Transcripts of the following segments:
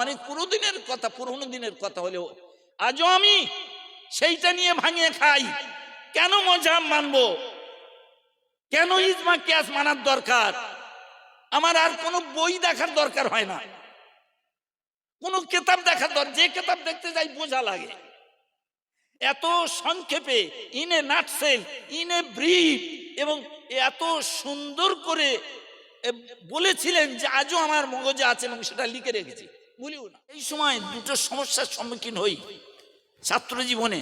অনেক পুরো দিনের কথা, পুরোনো দিনের কথা হলেও। আজও আমি সেইটা নিয়ে ভাঙিয়ে খাই। কেন মজাব মানবো? কেন ইজমা ক্যাস মানার দরকার? আমার আর কোনো বই দেখার দরকার হয় না। কোনো কেতাব দেখার দরকার যে কেতাব দেখতে যাই বোঝা লাগে। এত সংক্ষেপে ইনে নাটসেল ইনে ব্রিফ এবং এত সুন্দর করে বলেছিলেন যে আজও আমার মগজে আছে এবং সেটা লিখে রেখেছি। না। এই সময় দুটো সমস্যার সম্মুখীন হই ছাত্র জীবনে।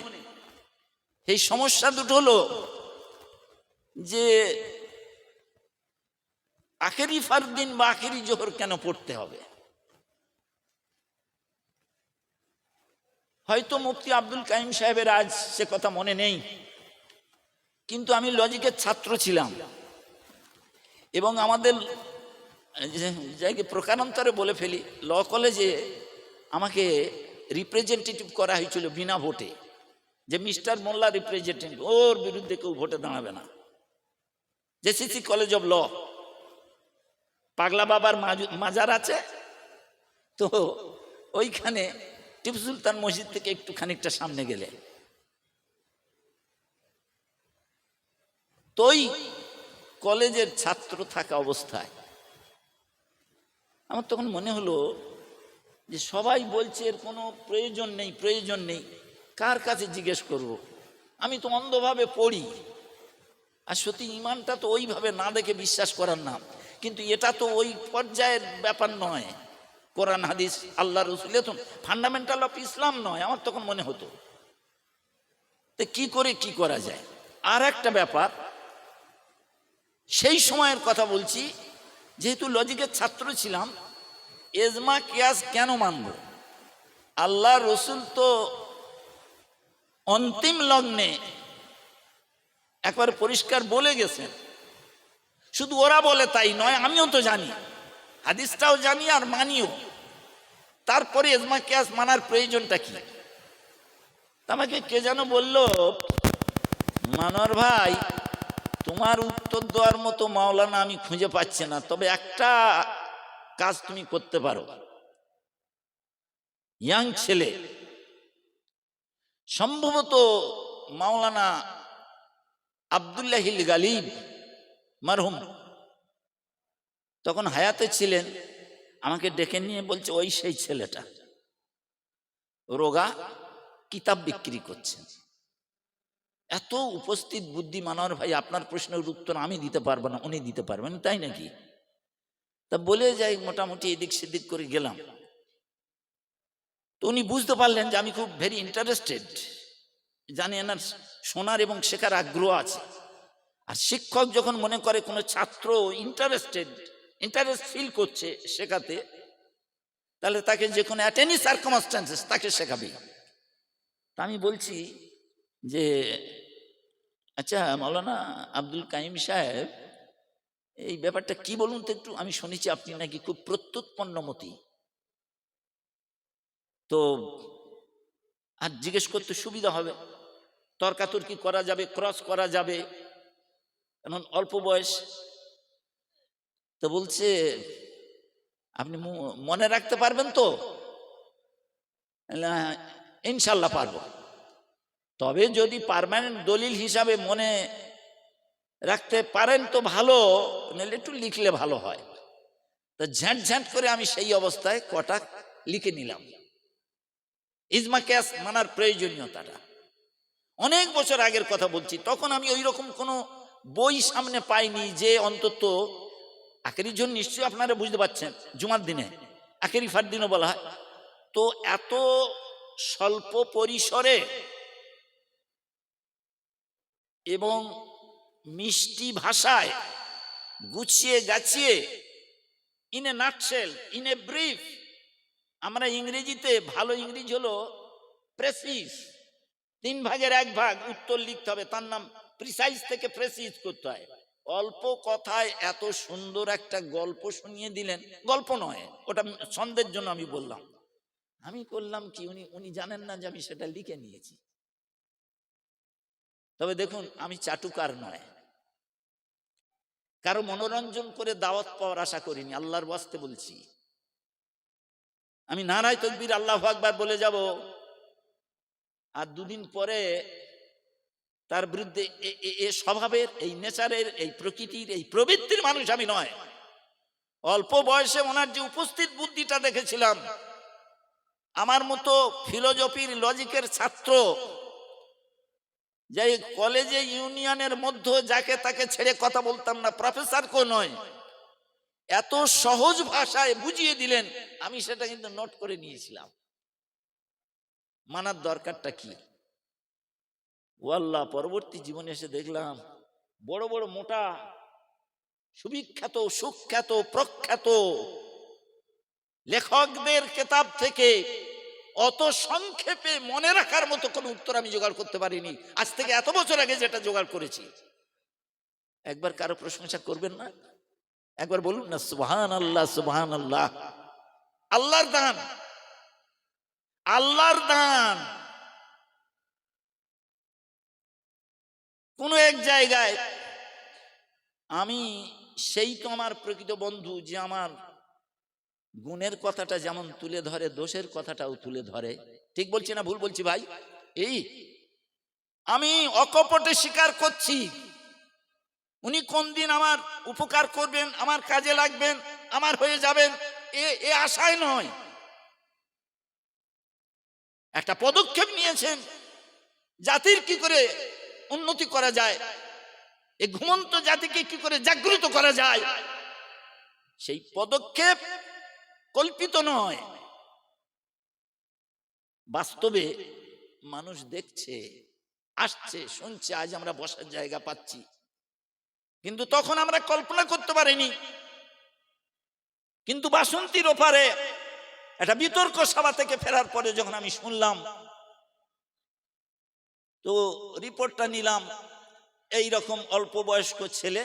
এই সমস্যা দুটো হলো যে আখেরি ফারদিন বা আখেরি জোহর কেন পড়তে হবে? হয়তো মুফতি আব্দুল কাইম সাহেবের আজ সে কথা মনে নেই, কিন্তু আমি লজিকের ছাত্র ছিলাম এবং আমাদের যাকে প্রকারান্তরে বলে ফেলি, ল কলেজে আমাকে রিপ্রেজেন্টেটিভ করা হয়েছিল বিনা ভোটে। যে মিস্টার মোল্লা রিপ্রেজেন্টেটিভ ওর বিরুদ্ধে কেউ ভোটে দাঁড়াবে না। যে জেসিসি কলেজ অফ ল। পাগলা বাবার মাজ- মাজার আছে। তো ওইখানে টিপু সুলতান মসজিদ থেকে একটু খানিকটা সামনে গেলে তোই কলেজের ছাত্র থাকা অবস্থায় আমার তখন মনে হলো যে সবাই বলছে, এর কোনো প্রয়োজন নেই প্রয়োজন নেই। কার কাছে জিজ্ঞেস করব। আমি তো অন্ধভাবে পড়ি। আর সত্যি ইমানটা তো ওইভাবে না দেখে বিশ্বাস করার নাম। কিন্তু এটা তো ওই পর্যায়ের ব্যাপার নয়। কোরআন, হাদিস, আল্লাহ, রসুল তো ফান্ডামেন্টাল অফ ইসলাম নয়, আমার তখন মনে হতো। তো কি করে কি করা যায়? আর একটা ব্যাপার, সেই সময়ের কথা বলছি যেহেতু লজিকের ছাত্র ছিলাম, এজমা, কিয়াস কেন মানব? আল্লাহ রসুল তো অন্তিম লগ্নে একবার পরিষ্কার বলে গেছেন। শুধু ওরা বলে তাই নয়, আমিও তো জানি। হাদিসটাও জানি আর মানিও। তারপরে এজমা, কিয়াস মানার প্রয়োজনটা কি? আমাকে কে যেন বলল, মানর ভাই তোমার উত্তর দেওয়ার মতো মাওলানা আমি খুঁজে পাচ্ছি না, তবে একটা কাজ তুমি করতে পারো। ইয়াং ছেলে, সম্ভবত মাওলানা আবদুল্লাহিল গালিব মারহুম, তখন হায়াতে ছিলেন, আমাকে ডেকে নিয়ে বলছে, ওই সেই ছেলেটা, রোগা কিতাব বিক্রি করছেন এত উপস্থিত বুদ্ধি মানর ভাই, আপনার প্রশ্নের উত্তর আমি দিতে পারব না, উনি দিতে পারবেন, তাই নাকি? তা বলে যাই, মোটামুটি এদিক সেদিক করে গেলাম। তো উনি বুঝতে পারলেন যে আমি খুব ভেরি ইন্টারেস্টেড জানি এনার শোনার এবং শেখার আগ্রহ আছে। আর শিক্ষক যখন মনে করে কোনো ছাত্র ইন্টারেস্টেড ইন্টারেস্ট ফিল করছে শেখাতে, তাহলে তাকে যে কোনো অ্যাট এনি তাকে শেখাবে। তা আমি বলছি যে আচ্ছা মৌলানা আব্দুল কাইম সাহেব এই ব্যাপারটা কি বলুন তো একটু? আমি শুনেছি আপনি নাকি খুব প্রত্যুৎপন্নমতি তো আর জিজ্ঞেস করতে সুবিধা হবে। তর্কাতর্কি করা যাবে ক্রস করা যাবে এমন অল্প বয়স। তো বলছে আপনি মনে রাখতে পারবেন তো? "হ্যাঁ, ইনশাল্লাহ পারব। তবে যদি পারমানেন্ট দলিল হিসাবে মনে রাখতে পারেন তো ভালো, নাহলে একটু লিখলে ভালো হয়। তো ঝ্যাঁট ঝ্যাঁট করে আমি সেই অবস্থায় কটা লিখে নিলাম। ইজমা ক্যাশ মানার প্রয়োজনীয়তাটা। অনেক বছর আগের কথা বলছি, তখন আমি ওই রকম কোনো বই সামনে পাইনি যে অন্তত আখেরি জন নিশ্চয়ই আপনারা বুঝতে পারছেন, জুমার দিনে, আখেরি ফার দিনও বলা হয়। তো এত স্বল্প পরিসরে এবং মিষ্টি ভাষায় গুছিয়ে গাছিয়ে in a nutshell in a brief আমরা ইংরেজিতে, ভালো ইংরেজি হলো প্রেসিস তিন ভাগের এক ভাগ উত্তর লিখতে হবে, তার নাম প্রিসাইজ থেকে প্রেসিজ করতে হয়। অল্প কথায় এত সুন্দর একটা গল্প শুনিয়ে দিলেন, গল্প নয়, ওটা ছন্দের জন্য আমি বললাম। আমি করলাম কি, উনি উনি জানেন না যে আমি সেটা লিখে নিয়েছি। তবে দেখুন, আমি চাটুকার নয়। কারও মনোরঞ্জন করে দাওয়াত পাওয়ার আশা করিনি, আল্লাহর বাস্তে বলছি। আমি নারায় তকবির আল্লাহ আকবার বলে যাব। আর দুদিন পরে তার বিরুদ্ধে এ- স্বভাবের, এই নেচারের, এই প্রকৃতির, এই প্রবৃত্তির মানুষ আমি নয়। অল্প বয়সে ওনার যে উপস্থিত বুদ্ধিটা দেখেছিলাম, আমার মতো ফিলোজফির, লজিকের ছাত্র যে কলেজে ইউনিয়নের মধ্যে যাকে তাকে ছেড়ে কথা বলতাম না, প্রফেসর কো নয়। এত সহজ ভাষায় বুঝিয়ে দিলেন, আমি সেটা কিন্তু নোট করে নিয়েছিলাম। মানার দরকারটা কি? ওয়াল্লাহ, পরবর্তী জীবনে এসে দেখলাম, বড় বড় মোটা, সুবিখ্যাত, সুখ্যাত, প্রখ্যাত লেখকদের কেতাব থেকে অত সংক্ষেপে মনে রাখার মতো কোনো উত্তর আমি জোগাড় করতে পারিনি। আজ থেকে এত বছর আগে যেটা জোগাড় করেছি। একবার কারও প্রশংসা করবেন না? একবার বলুন না সুবহান আল্লাহ সুবহান আল্লাহ আল্লাহর দান। আল্লাহর দান। কোন এক জায়গায় আমি সেই তো আমার প্রকৃত বন্ধু যে আমার গুণের কথাটা যেমন তুলে ধরে, দোষের কথাটাও তুলে ধরে। ঠিক বলছি না ভুল বলছি ভাই? এই, আমি অকপটে স্বীকার করছি। উনি কোন দিন আমার উপকার করবেন, আমার কাজে লাগবেন, আমার হয়ে যাবেন, এ এ আশায় নয়। একটা পদক্ষেপ নিয়েছেন। জাতির কি করে উন্নতি করা যায়? এই ঘুমন্ত জাতিকে কি করে জাগ্রত করা যায়? সেই পদক্ষেপ কল্পিত নয়। বাস্তবে মানুষ দেখছে, আসছে, শুনছে, আজ আমরা বসার জায়গা পাচ্ছি। কিন্তু তখন আমরা কল্পনা করতে পারিনি। কিন্তু বাসন্তীর ওপারে একটা বিতর্ক সভা থেকে ফেরার পরে যখন আমি শুনলাম, তো রিপোর্টটা নিলাম, এই রকম অল্প বয়স্ক ছেলে।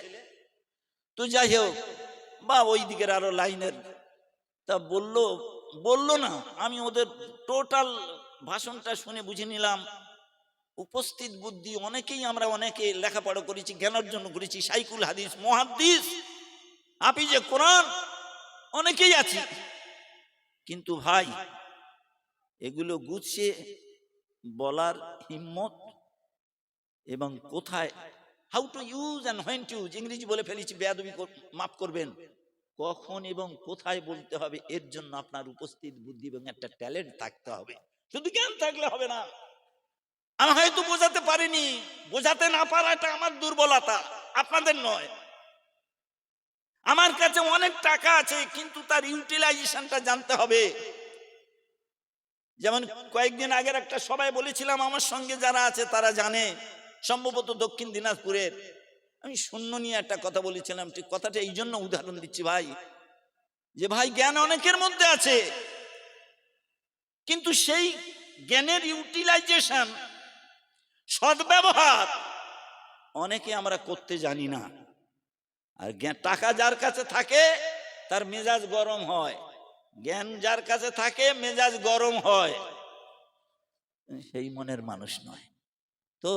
তো যাই হোক, বা ওই দিকের আরও লাইনের তা বলল বলল না, আমি ওদের টোটাল ভাষণটা শুনে বুঝে নিলাম। উপস্থিত বুদ্ধি অনেকেই আমরা অনেকে লেখাপড়া করেছি জ্ঞানার্জন করেছি, সাইকুল হাদিস, মহাদিস হাফিজে কোরআন, অনেকেই আছি। কিন্তু ভাই, এগুলো গুছিয়ে বলার হিম্মত এবং কোথায় how to use and when to use ইংরেজি বলে ফেলেছি, বেয়াদবি মাফ করবেন। কখন এবং কোথায় বলতে হবে, এর জন্য আপনার উপস্থিত বুদ্ধি এবং একটা ট্যালেন্ট থাকতে হবে। শুধু জ্ঞান থাকলে হবে না। আমি হয়তো বোঝাতে পারিনি। বোঝাতে না পারাটা আমার দুর্বলতা, আপনাদের নয়। আমার কাছে অনেক টাকা আছে, কিন্তু তার ইউটিলাইজেশনটা জানতে হবে। যেমন কয়েকদিন আগের একটা সবাই বলেছিলাম, আমার সঙ্গে যারা আছে তারা জানে, সম্ভবত দক্ষিণ দিনাজপুরের আমি শূন্য নিয়ে একটা কথা বলেছিলাম, ঠিক কথাটা এই জন্য উদাহরণ দিচ্ছি ভাই, যে ভাই জ্ঞান অনেকের মধ্যে আছে, কিন্তু সেই জ্ঞানের ইউটিলাইজেশন সদ্ব্যবহার অনেকে আমরা করতে জানি না। আর টাকা যার কাছে থাকে, তার মেজাজ গরম হয়। জ্ঞান যার কাছে থাকে, মেজাজ গরম হয়। সেই মনের মানুষ নয়। তো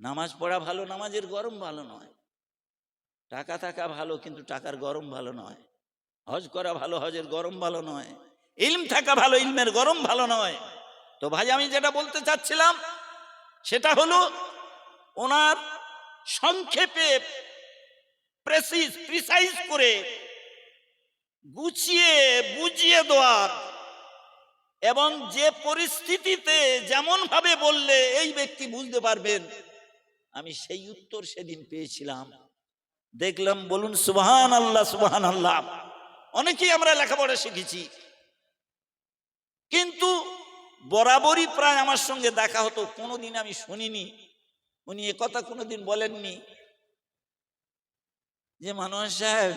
নামাজ পড়া ভালো, নামাজের গরম ভালো নয়। টাকা থাকা ভালো, কিন্তু টাকার গরম ভালো নয়। হজ করা ভালো, হজের গরম ভালো নয়। ইলম থাকা ভালো, ইলমের গরম ভালো নয়। তো ভাই, আমি যেটা বলতে চাচ্ছিলাম, সেটা হলো ওনার সংক্ষেপে প্রেসিস প্রিসাইজ করে গুছিয়ে, বুঝিয়ে দেওয়ার এবং যে পরিস্থিতিতে যেমন ভাবে বললে, এই ব্যক্তি বুঝতে পারবেন আমি সেই উত্তর সেদিন পেয়েছিলাম। দেখলাম, বলুন সুবহান আল্লাহ সুবহান আল্লাহ অনেকেই আমরা লেখাপড়া শিখেছি। কিন্তু বরাবরই প্রায় আমার সঙ্গে দেখা হতো, কোনোদিন আমি শুনিনি। উনি কথা কোনোদিন বলেননি। যে মানুষ সাহেব,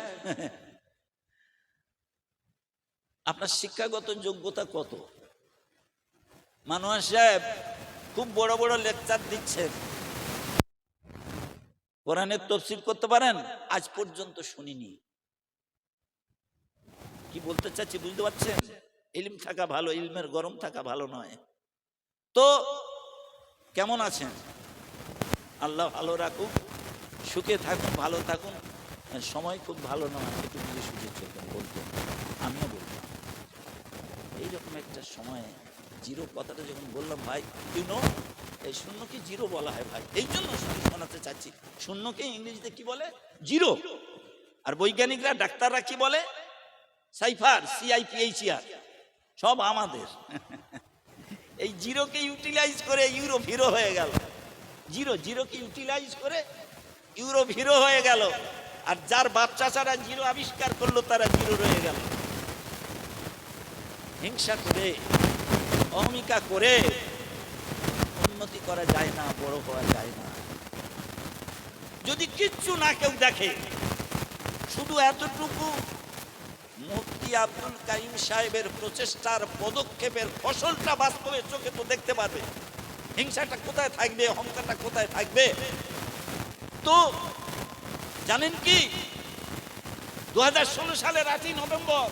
আপনার শিক্ষাগত যোগ্যতা কত? মানুষ সাহেব খুব বড় বড় লেকচার দিচ্ছেন। কোরআনের তফসিল করতে পারেন? আজ পর্যন্ত শুনিনি। কি বলতে চাচ্ছি বুঝতে পারছেন? ইলিম থাকা ভালো, ইলমের গরম থাকা ভালো নয়। তো কেমন আছেন? আল্লাহ ভালো রাখুক, সুখে থাকুন ভালো থাকুন সময় খুব ভালো নয়। একটু বুঝে সুঝে চলবেন বলতো আমিও বলতাম এইরকম একটা সময়ে জিরো কথাটা যখন বললাম, ভাই ইউনো এই শূন্যকে জিরো বলা হয় ভাই। এই জন্য শোনাতে চাচ্ছি। শূন্যকে ইংরেজিতে কি বলে? জিরো। আর বৈজ্ঞানিকরা, ডাক্তাররা কি বলে? সাইফার সিআইপিএইচআর সব আমাদের। এই জিরোকে ইউটিলাইজ করে ইউরো হিরো হয়ে গেল। জিরো, জিরোকে ইউটিলাইজ করে ইউরো হিরো হয়ে গেল। আর যার বাচ্চা ছাড়া জিরো আবিষ্কার করল, তারা জিরো রয়ে গেল। হিংসা করে, অহমিকা করে উন্নতি করা যায় না, বড় হওয়া যায় না। যদি কিচ্ছু না কেউ দেখে, শুধু এতটুকু, মুফতি আব্দুল কাইম সাহেবের প্রচেষ্টার পদক্ষেপের ফসলটা বাস্তবে চোখে তো দেখতে পারবে। হিংসাটা কোথায় থাকবে, অহংকারটা কোথায় থাকবে? তো, জানেন কি? দু হাজার ষোলো সালের আটই নভেম্বর,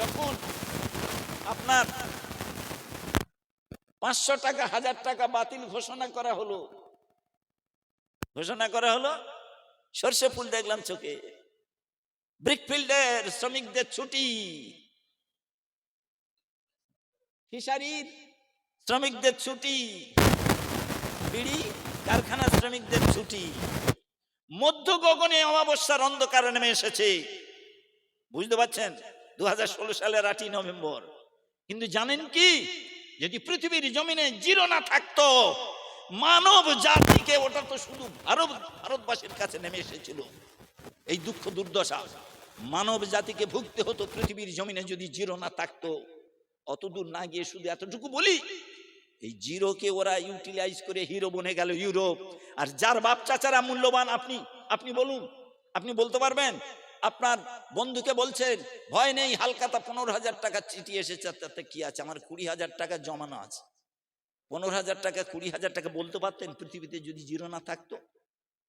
যখন আপনার পাঁচশো টাকা, হাজার টাকা বাতিল ঘোষণা করা হলো। ঘোষণা করা হলো, সর্ষে ফুল দেখলাম চোখে। ব্রিকফিল্ডের শ্রমিকদের ছুটি। ফিশারির শ্রমিকদের ছুটি। বিড়ি কারখানা শ্রমিকদের ছুটি। মধ্য গগনে অমাবস্যার অন্ধকার নেমে এসেছে। বুঝতে পারছেন? দু হাজার ষোলো সালের আটই নভেম্বর। কিন্তু জানেন কি? যদি পৃথিবীর জমিনে জিরো না থাকতো, মানব জাতিকে ওটা তো শুধু ভারত, ভারতবাসীর কাছে নেমে এসেছিল। এই দুঃখ দুর্দশা, মানব জাতিকে ভুগতে হতো পৃথিবীর জমিনে যদি জিরো না থাকতো। অতদূর না গিয়ে শুধু এতটুকু বলি, এই জিরোকে ওরা ইউটিলাইজ করে হিরো বনে গেল ইউরোপ। আর যার বাপ চাচারা মূল্যবান, আপনি আপনি বলুন, আপনি বলতে পারবেন? আপনার বন্ধুকে বলছেন, ভয় নেই, হালকাতা পনেরো হাজার টাকা চিঠি এসেছে তাতে কি আছে? আমার কুড়ি হাজার টাকা জমানো আছে। পনেরো হাজার টাকা, কুড়ি হাজার টাকা বলতে পারতেন পৃথিবীতে যদি জিরো না থাকতো?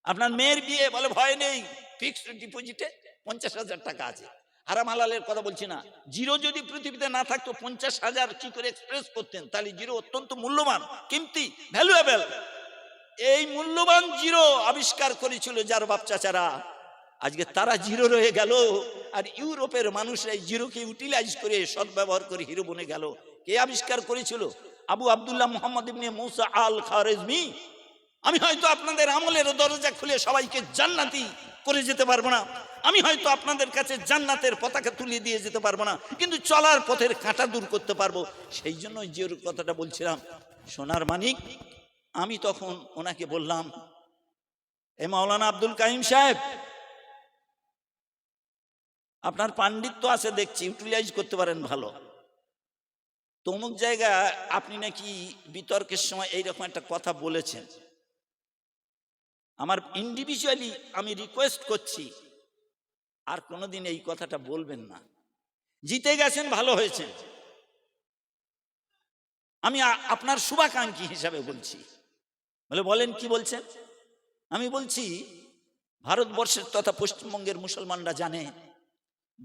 আপনার মেয়ের বিয়ে বলে, ভয় নেই ফিক্সড ডিপোজিটে পঞ্চাশ হাজার টাকা আছে। হারাম হালালের কথা বলছি না, জিরো যদি পৃথিবীতে না থাকতো, পঞ্চাশ হাজার কি করে এক্সপ্রেস করতেন? তাহলে জিরো অত্যন্ত মূল্যবান, কিমতি ভ্যালুয়েবল এই মূল্যবান জিরো আবিষ্কার করেছিল যার বাপ চাচারা। আজকে তারা জিরো রয়ে গেল। আর ইউরোপের মানুষরা জিরোকে ইউটিলাইজ করে সদ্ব্যবহার করে হিরো বনে গেল। কে আবিষ্কার করেছিল? আবু আবদুল্লাহ মোহাম্মদ ইবনে মুসা আল খারেজমি আমি হয়তো আপনাদের আমলের দরজা খুলে সবাইকে জান্নাতি করে যেতে পারব না। আমি হয়তো আপনাদের কাছে জান্নাতের পতাকা তুলিয়ে দিয়ে যেতে পারব না। কিন্তু চলার পথের কাঁটা দূর করতে পারব। সেই জন্য যে কথাটা বলছিলাম সোনার মানিক, আমি তখন ওনাকে বললাম, এ মাওলানা আব্দুল কাহিম সাহেব আপনার পাণ্ডিত্য আছে, দেখছি ইউটিলাইজ করতে পারেন ভালো। তমুক জায়গা আপনি নাকি বিতর্কের সময় এইরকম একটা কথা বলেছেন। আমার ইন্ডিভিজুয়ালি আমি রিকোয়েস্ট করছি, আর কোনোদিন এই কথাটা বলবেন না। জিতে গেছেন, ভালো হয়েছে আমি আপনার শুভাকাঙ্ক্ষী হিসাবে বলছি। বলে, বলেন কি বলছেন? আমি বলছি, ভারতবর্ষের তথা পশ্চিমবঙ্গের মুসলমানরা জানে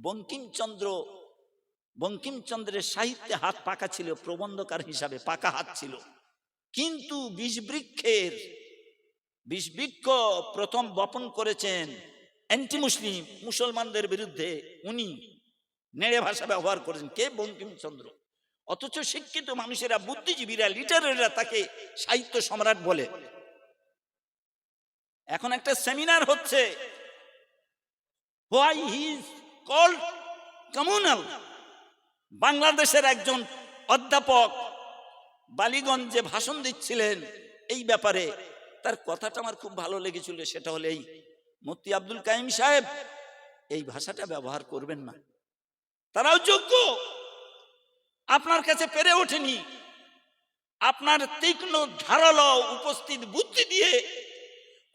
বঙ্কিমচন্দ্র, বঙ্কিমচন্দ্রের সাহিত্যে হাত পাকা ছিল, প্রবন্ধকার হিসাবে পাকা হাত ছিল। কিন্তু বিষবৃক্ষের, বিষবৃক্ষ প্রথম বপন করেছেন অ্যান্টি মুসলিম মুসলমানদের বিরুদ্ধে উনি। নেড়ে ভাষা ব্যবহার করেছেন, কে? বঙ্কিমচন্দ্র। অথচ শিক্ষিত মানুষেরা, বুদ্ধিজীবীরা লিটারেরা তাকে সাহিত্য সম্রাট বলে। এখন একটা সেমিনার হচ্ছে। Why he is called communal বাংলাদেশের একজন অধ্যাপক বালিগঞ্জে ভাষণ দিচ্ছিলেন এই ব্যাপারে। তার কথাটা আমার খুব ভালো লেগেছিল, সেটা হলো এই, মুফতি আব্দুল কাইম সাহেব, এই ভাষাটা ব্যবহার করবেন না। তারাও যোগ্য। আপনার কাছে পেরে ওঠেনি। আপনার তীক্ষ্ণ, ধারালো, উপস্থিত বুদ্ধি দিয়ে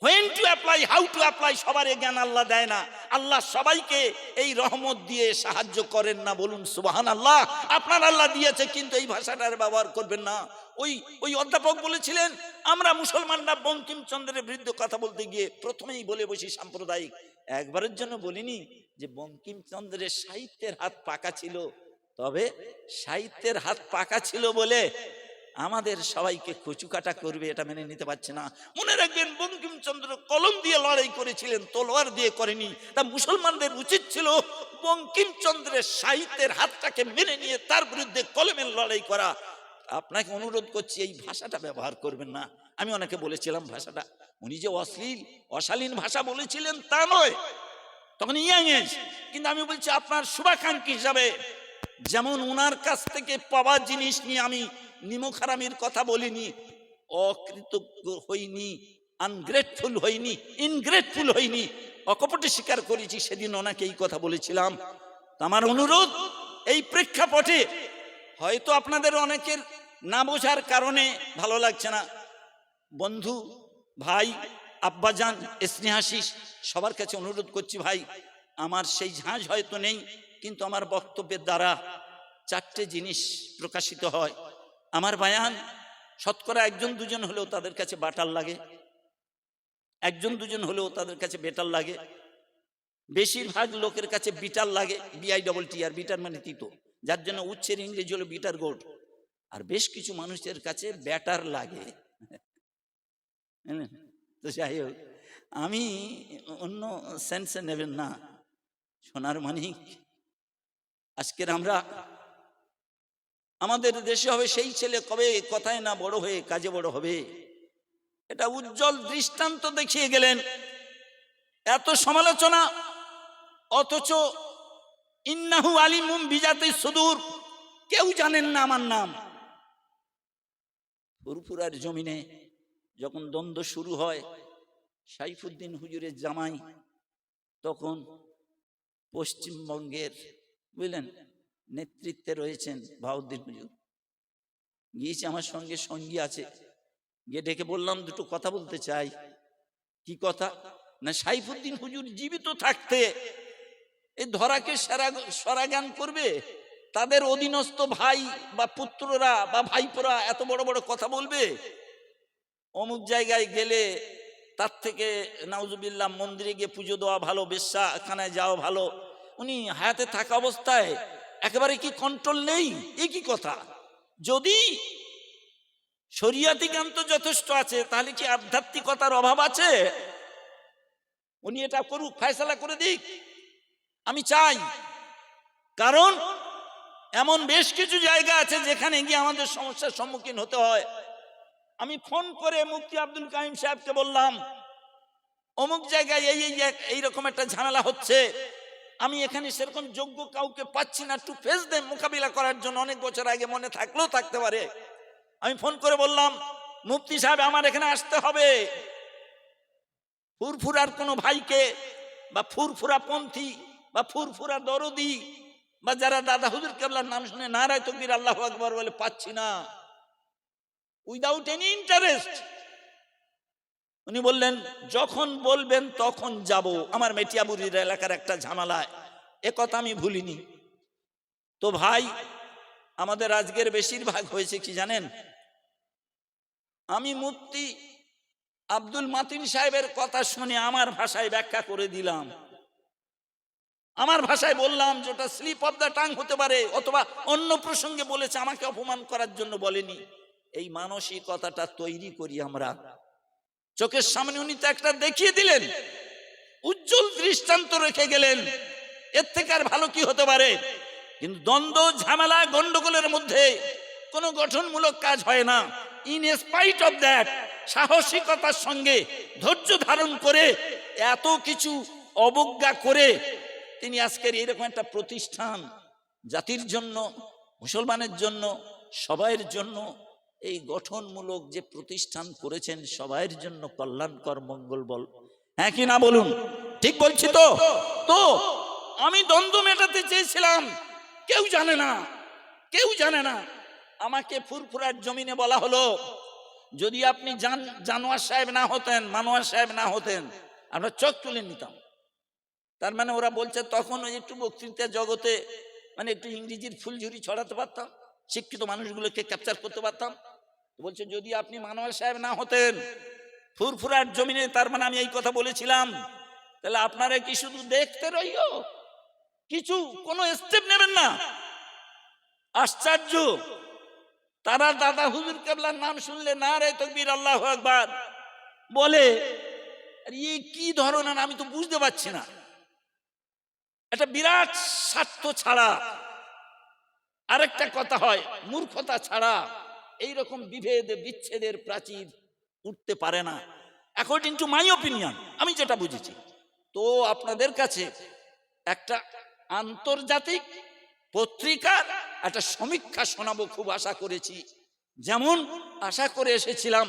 when to apply how to apply সবার জ্ঞান আল্লাহ দেয় না। আল্লাহ সবাইকে এই রহমত দিয়ে সাহায্য করেন না। বলুন সুবাহান আল্লাহ আপনার আল্লাহ দিয়েছে, কিন্তু এই ভাষাটার ব্যবহার করবেন না। ওই ওই অধ্যাপক বলেছিলেন, আমরা মুসলমানরা বঙ্কিমচন্দ্রের বিরুদ্ধে কথা বলতে গিয়ে প্রথমেই বলে বসি সাম্প্রদায়িক। একবারের জন্য বলিনি যে বঙ্কিমচন্দ্রের সাহিত্যের হাত পাকা ছিল। তবে সাহিত্যের হাত পাকা ছিল বলে আমাদের সবাইকে কচুকাটা করবে, এটা মেনে নিতে পারছে না। মনে রাখবেন, বঙ্কিমচন্দ্র কলম দিয়ে লড়াই করেছিলেন, তলোয়ার দিয়ে করেনি। তা মুসলমানদের উচিত ছিল বঙ্কিমচন্দ্রের সাহিত্যের হাতটাকে মেনে নিয়ে তার বিরুদ্ধে কলমের লড়াই করা। আপনাকে অনুরোধ করছি, এই ভাষাটা ব্যবহার করবেন না। আমি অনেকে বলেছিলাম, ভাষাটা উনি যে অশ্লীল, অশালীন ভাষা বলেছিলেন তা নয়। তখন ইয়াং কিন্তু আমি বলছি, আপনার শুভাকাঙ্ক্ষী হিসাবে যেমন উনার কাছ থেকে পাওয়া জিনিস নিয়ে আমি নিমখারামির কথা বলিনি, অকৃতজ্ঞ হইনি আনগ্রেটফুল হইনি ইনগ্রেটফুল হইনি, অকপটে স্বীকার করেছি, সেদিন ওনাকে এই কথা বলেছিলাম। আমার অনুরোধ, এই প্রেক্ষাপটে হয়তো আপনাদের অনেকের না বোঝার কারণে ভালো লাগছে না। বন্ধু, ভাই, আব্বাজান, স্নেহাশিস, সবার কাছে অনুরোধ করছি ভাই, আমার সেই ঝাঁঝ হয়তো নেই কিন্তু আমার বক্তব্যের দ্বারা চারটে জিনিস প্রকাশিত হয়। আমার বায়ান, শতকরা একজন দুজন হলেও তাদের কাছে বাটার লাগে। একজন দুজন হলেও তাদের কাছে বেটার লাগে। বেশিরভাগ লোকের কাছে বিটার লাগে বিআই ডবল টি আর বিটার মানে তিতো যার জন্য উচ্ছের ইংরেজি হলো বিটার গোড আর বেশ কিছু মানুষের কাছে ব্যাটার লাগে। বুঝলেন? তো যাই হোক, আমি অন্য সেন্সে নেবেন না, সোনার মানিক। আজকের আমরা, আমাদের দেশে হবে সেই ছেলে কবে কথায় না বড় হয়ে কাজে বড় হবে? এটা উজ্জ্বল দৃষ্টান্ত দেখিয়ে গেলেন। এত সমালোচনা, অথচ ইন্নাহু আলিমুম বিজাতে সুদূর, কেউ জানেন না আমার নাম। ফুরফুরার জমিনে যখন দ্বন্দ্ব শুরু হয়, সাইফুদ্দিন হুজুরের জামাই, তখন পশ্চিমবঙ্গের বুঝলেন? নেতৃত্বে রয়েছেন বাউদ্দিন হুজুর। গিয়েছে আমার সঙ্গে, সঙ্গী আছে। গিয়ে ডেকে বললাম, দুটো কথা বলতে চাই। কি কথা? না, সাইফুদ্দিন হুজুর জীবিত থাকতে এই ধরাকে সারা সরাগান করবে। তাদের অধীনস্থ ভাই বা পুত্ররা বা ভাইপোরা এত বড় বড় কথা বলবে। অমুক জায়গায় গেলে তার থেকে নাউজুবিল্লাহ মন্দিরে গিয়ে পুজো দেওয়া ভালো বেশ্যা খানায় যাওয়া ভালো। উনি হায়াতে থাকা অবস্থায় একেবারে কি কন্ট্রোল নেই? এই কি কথা? যদি শরিয়াতি জ্ঞান তো যথেষ্ট আছে, তাহলে কি আধ্যাত্মিকতার অভাব আছে? উনি এটা করুক, ফয়সালা করে দিক। আমি চাই, কারণ এমন বেশ কিছু জায়গা আছে যেখানে গিয়ে আমাদের সমস্যার সম্মুখীন হতে হয়। আমি ফোন করে মুফতি আব্দুল কাইম সাহেবকে বললাম, অমুক জায়গায় এই এই এইরকম একটা ঝামেলা হচ্ছে। আমি এখানে সেরকম যোগ্য কাউকে পাচ্ছি না টু ফেস দেম মোকাবিলা করার জন্য। অনেক বছর আগে মনে থাকলেও থাকতে পারে। আমি ফোন করে বললাম, মুফতি সাহেব, আমার এখানে আসতে হবে। ফুরফুরার কোনো ভাইকে বা ফুরফুরা পন্থী বা ফুরফুরা দরদি বা যারা দাদা হুজুর কেবলার নাম শুনে নারায় তকবীর আল্লাহ আকবর বলে, পাচ্ছি না। উইদাউট এনি ইন্টারেস্ট উনি বললেন, যখন বলবেন তখন যাব। আমার মেটিয়াবুরির এলাকার একটা ঝামেলায়। এ কথা আমি ভুলিনি। তো ভাই, আমাদের আজকের বেশিরভাগ হয়েছে কি জানেন? আমি মুফতি আব্দুল মাতিন সাহেবের কথা শুনে আমার ভাষায় ব্যাখ্যা করে দিলাম। আমার ভাষায় বললাম যে, ওটা স্লিপ অফ দ্য টাং হতে পারে, অথবা অন্য প্রসঙ্গে বলেছে, আমাকে অপমান করার জন্য বলেনি। এই মানসিকতাটা তৈরি করি আমরা। চোখের সামনে উনি তো একটা দেখিয়ে দিলেন। উজ্জ্বল দৃষ্টান্ত রেখে গেলেন। এর থেকে আর ভালো কি হতে পারে? কিন্তু দ্বন্দ্ব, ঝামেলা, গন্ডগোলের মধ্যে কোনো গঠনমূলক কাজ হয় না। ইন স্পাইট অফ দ্যাট সাহসিকতার সঙ্গে ধৈর্য ধারণ করে এত কিছু অবজ্ঞা করে তিনি আজকের এরকম একটা প্রতিষ্ঠান জাতির জন্য, মুসলমানের জন্য, সবাইয়ের জন্য এই গঠনমূলক যে প্রতিষ্ঠান করেছেন সবাইয়ের জন্য কল্যাণকর মঙ্গল বল হ্যাঁ কি না বলুন? ঠিক বলছি তো? তো, আমি দ্বন্দ্ব মেটাতে চেয়েছিলাম। কেউ জানে না, কেউ জানে না। আমাকে ফুরফুরার জমিনে বলা হলো, যদি আপনি জান, জানোয়ার সাহেব না হতেন, মানোয়ার সাহেব না হতেন, আমরা চোখ তুলে নিতাম। তার মানে ওরা বলছে, তখন ওই একটু বক্তৃতা জগতে মানে একটু ইংরেজির ফুলঝুরি ছড়াতে পারতাম, শিক্ষিত মানুষগুলোকে ক্যাপচার করতে পারতাম। বলছে, যদি আপনি মানোয়ার সাহেব না হতেন, ফুরফুরার জমিনে, তার মানে আমি এই কথা বলেছিলাম, তাহলে আপনারা কি শুধু দেখতে রইও কিছু, কোনো স্টেপ নেবেন না। আশ্চর্য। তারা দাদা হুজুর কেবলার নাম শুনলে, না রে তকবীর, আল্লাহ একবার বলে এই কি ধরনের? আমি তো বুঝতে পারছি না। একটা বিরাট স্বার্থ ছাড়া। আরেকটা কথা হয়, মূর্খতা ছাড়া। এই রকম বিভেদ, বিচ্ছেদের প্রাচীর উঠতে পারে না। অ্যাকর্ডিং টু মাই ওপিনিয়ন আমি যেটা বুঝেছি। তো আপনাদের কাছে একটা আন্তর্জাতিক পত্রিকার একটা সমীক্ষা শোনাবো খুব আশা করেছি। যেমন আশা করে এসেছিলাম